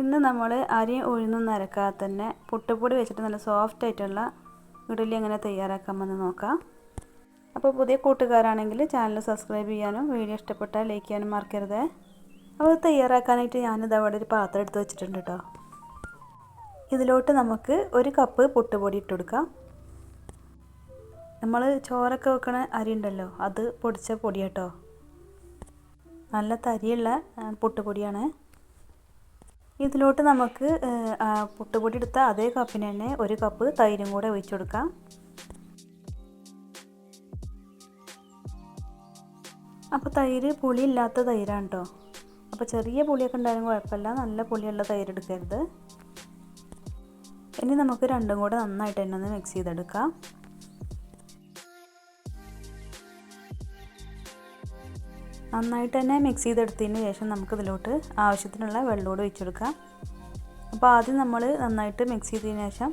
ഇന്ന് നമ്മൾ അരി ഉഴുന്നും നരക്കാതെ തന്നെ പുട്ടുപൊടി വെച്ചിട്ട് നല്ല സോഫ്റ്റ് ആയിട്ടുള്ള ഇഡലി എങ്ങനെ തയ്യാറാക്കാമെന്ന് നോക്കാം. അപ്പോൾ പുതിയ കൂട്ടുകാരാണെങ്കിൽ ചാനൽ സബ്സ്ക്രൈബ് ചെയ്യാനും വീഡിയോ ഇഷ്ടപ്പെട്ടാൽ ലൈക്ക് ചെയ്യാനും മറക്കരുത്. അപ്പോൾ തയ്യാറാക്കാനായിട്ട് ഞാനിത് അവിടെ ഒരു പാത്രം എടുത്ത് വെച്ചിട്ടുണ്ട് കേട്ടോ ഇതിലോട്ട് നമുക്ക് ഒരു കപ്പ് പുട്ടുപൊടി ഇട്ട് കൊടുക്കാം. നമ്മൾ ചോറൊക്കെ വെക്കണ അരി ഉണ്ടല്ലോ അത് പൊടിച്ച പൊടി കേട്ടോ നല്ല തരിയുള്ള പുട്ടുപൊടിയാണ്. ഇതിലോട്ട് നമുക്ക് പുട്ടുപൊടി എടുത്ത അതേ കപ്പിന് തന്നെ ഒരു കപ്പ് തൈരും കൂടെ ഒഴിച്ചു കൊടുക്കാം. അപ്പോൾ തൈര് പുളിയില്ലാത്ത തൈരാണ് കേട്ടോ അപ്പോൾ ചെറിയ പുളിയൊക്കെ ഉണ്ടായാലും കുഴപ്പമില്ല. നല്ല പുളിയുള്ള തൈര് എടുക്കരുത്. ഇനി നമുക്ക് രണ്ടും കൂടെ നന്നായിട്ട് തന്നെ ഒന്ന് മിക്സ് ചെയ്തെടുക്കാം. നന്നായിട്ട് തന്നെ മിക്സ് ചെയ്തെടുത്തതിന് ശേഷം നമുക്കിതിലോട്ട് ആവശ്യത്തിനുള്ള വെള്ളമോട് ഒഴിച്ചെടുക്കാം. അപ്പോൾ ആദ്യം നമ്മൾ നന്നായിട്ട് മിക്സ് ചെയ്തതിന് ശേഷം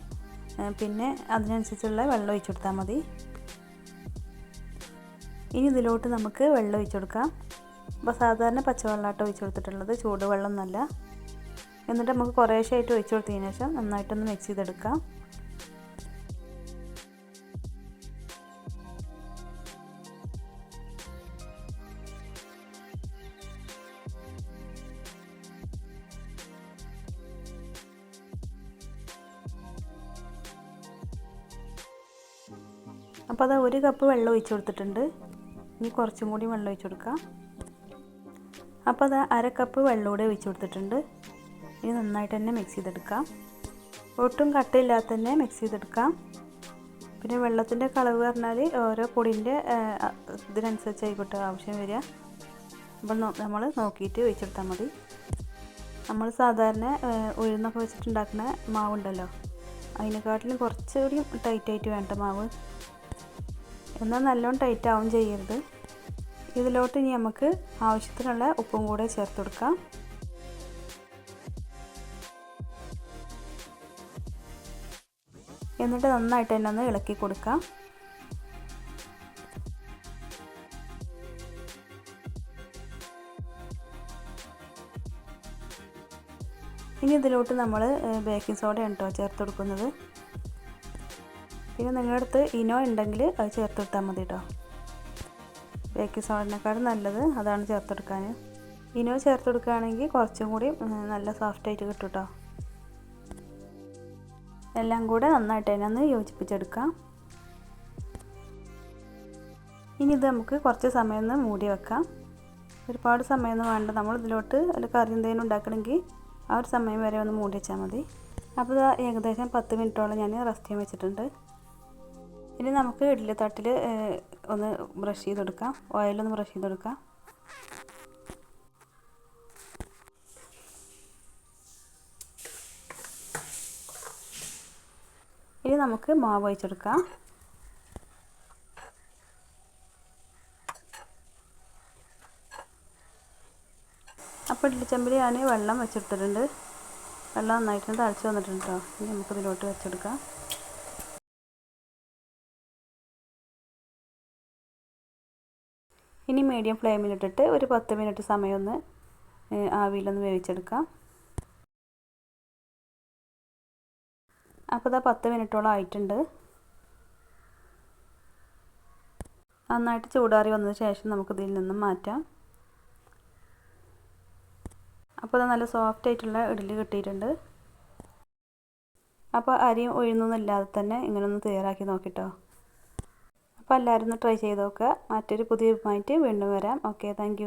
പിന്നെ അതിനനുസരിച്ചുള്ള വെള്ളം ഒഴിച്ചു കൊടുത്താൽ മതി. ഇനി ഇതിലോട്ട് നമുക്ക് വെള്ളം ഒഴിച്ചു കൊടുക്കാം അപ്പോൾ സാധാരണ പച്ചവെള്ളമായിട്ട് ഒഴിച്ചു കൊടുത്തിട്ടുള്ളത് ചൂടുവെള്ളം എന്നല്ല എന്നിട്ട് നമുക്ക് കുറേശ്ശായിട്ട് ഒഴിച്ചു കൊടുത്തതിന് ശേഷം നന്നായിട്ടൊന്ന് മിക്സ് ചെയ്തെടുക്കാം. അപ്പോൾ അത് ഒരു കപ്പ് വെള്ളം ഒഴിച്ച് കൊടുത്തിട്ടുണ്ട്. ഇനി കുറച്ചും കൂടി വെള്ളം ഒഴിച്ച് കൊടുക്കാം. അപ്പോൾ അത് അര കപ്പ് വെള്ളം കൂടെ ഒഴിച്ചു കൊടുത്തിട്ടുണ്ട്. ഇനി നന്നായിട്ട് തന്നെ മിക്സ് ചെയ്തെടുക്കാം. ഒട്ടും കട്ടയില്ലാത്ത തന്നെ മിക്സ് ചെയ്തെടുക്കാം. പിന്നെ വെള്ളത്തിന്റെ കളവ് പറഞ്ഞാൽ ഓരോ പൊടിന്റെ ഇതിനനുസരിച്ച് ആയിക്കോട്ടെ ആവശ്യം വരിക. അപ്പം നമ്മൾ നോക്കിയിട്ട് ഒഴിച്ചെടുത്താൽ മതി. നമ്മൾ സാധാരണ ഉഴുന്നൊക്കെ വെച്ചിട്ടുണ്ടാക്കുന്ന മാവുണ്ടല്ലോ. അതിനെക്കാട്ടിലും കുറച്ചുകൂടി ടൈറ്റായിട്ട് വേണ്ട മാവ്. എന്നാൽ നല്ലോണം ടൈറ്റ് ആവും ചെയ്യരുത്. ഇതിലോട്ട് ഇനി നമുക്ക് ആവശ്യത്തിനുള്ള ഉപ്പും കൂടെ ചേർത്ത് കൊടുക്കാം. എന്നിട്ട് നന്നായിട്ട് തന്നെ ഒന്ന് ഇളക്കി കൊടുക്കാം. ഇനി ഇതിലോട്ട് നമ്മൾ ബേക്കിംഗ് സോഡയാണ് കേട്ടോ ചേർത്ത് കൊടുക്കുന്നത്. പിന്നെ നിങ്ങളുടെ അടുത്ത് ഇനോ ഉണ്ടെങ്കിൽ അത് ചേർത്ത് മതി കേട്ടോ. ബേക്കിംഗ് സോഡിനേക്കാളും നല്ലത് അതാണ് ചേർത്ത് കൊടുക്കാൻ. ഇനോ ചേർത്ത് കൊടുക്കുകയാണെങ്കിൽ കുറച്ചും കൂടി നല്ല സോഫ്റ്റ് ആയിട്ട് കിട്ടും കേട്ടോ. എല്ലാം കൂടെ നന്നായിട്ട് തന്നെ ഒന്ന് യോജിപ്പിച്ചെടുക്കാം. ഇനി ഇത് നമുക്ക് കുറച്ച് സമയം ഒന്ന് മൂടി വെക്കാം. ഒരുപാട് സമയമൊന്നും വേണ്ട. നമ്മൾ ഇതിലോട്ട് ഒരു കറി എന്തെങ്കിലും ഉണ്ടാക്കണമെങ്കിൽ ആ ഒരു സമയം വരെ ഒന്ന് മൂടി വെച്ചാൽ മതി. അപ്പോൾ ഏകദേശം പത്ത് മിനിറ്റോളം ഞാൻ റെസ്റ്റ് ചെയ്യാൻ വെച്ചിട്ടുണ്ട്. ഇനി നമുക്ക് ഇഡ്ഡലി തട്ടിൽ ഒന്ന് ബ്രഷ് ചെയ്തെടുക്കാം. ഓയിലൊന്ന് ബ്രഷ് ചെയ്തെടുക്കാം. ഇനി നമുക്ക് മാവ് ഒഴിച്ചെടുക്കാം അപ്പോൾ ഇഡ്ഡലിച്ചമ്പിൽ ഞാൻ വെള്ളം വെച്ചെടുത്തിട്ടുണ്ട് വെള്ളം നന്നായിട്ട് തളിച്ച് വന്നിട്ടുണ്ട് കേട്ടോ ഇനി നമുക്കിതിലോട്ട് വെച്ചെടുക്കാം. ഇനി മീഡിയം ഫ്ലെയിമിലിട്ടിട്ട് ഒരു പത്ത് മിനിറ്റ് സമയം ഒന്ന് ആവിയിലൊന്ന് വേവിച്ചെടുക്കാം. അപ്പോൾ ഇതാ പത്ത് മിനിറ്റോളം ആയിട്ടുണ്ട്. നന്നായിട്ട് ചൂടാറി വന്നതിന് ശേഷം നമുക്കിതിൽ നിന്നും മാറ്റാം. അപ്പോൾ അത് നല്ല സോഫ്റ്റ് ആയിട്ടുള്ള ഇഡ്ഡലി കിട്ടിയിട്ടുണ്ട്. അപ്പോൾ അരിയും ഉഴുന്നൊന്നും ഇല്ലാതെ തന്നെ ഇങ്ങനെ ഒന്ന് തയ്യാറാക്കി നോക്കിട്ടോ. അപ്പോൾ എല്ലാവരും ഒന്ന് ട്രൈ ചെയ്ത് നോക്കുക. മറ്റൊരു പുതിയ വീണ്ടും വരാം. Okay thank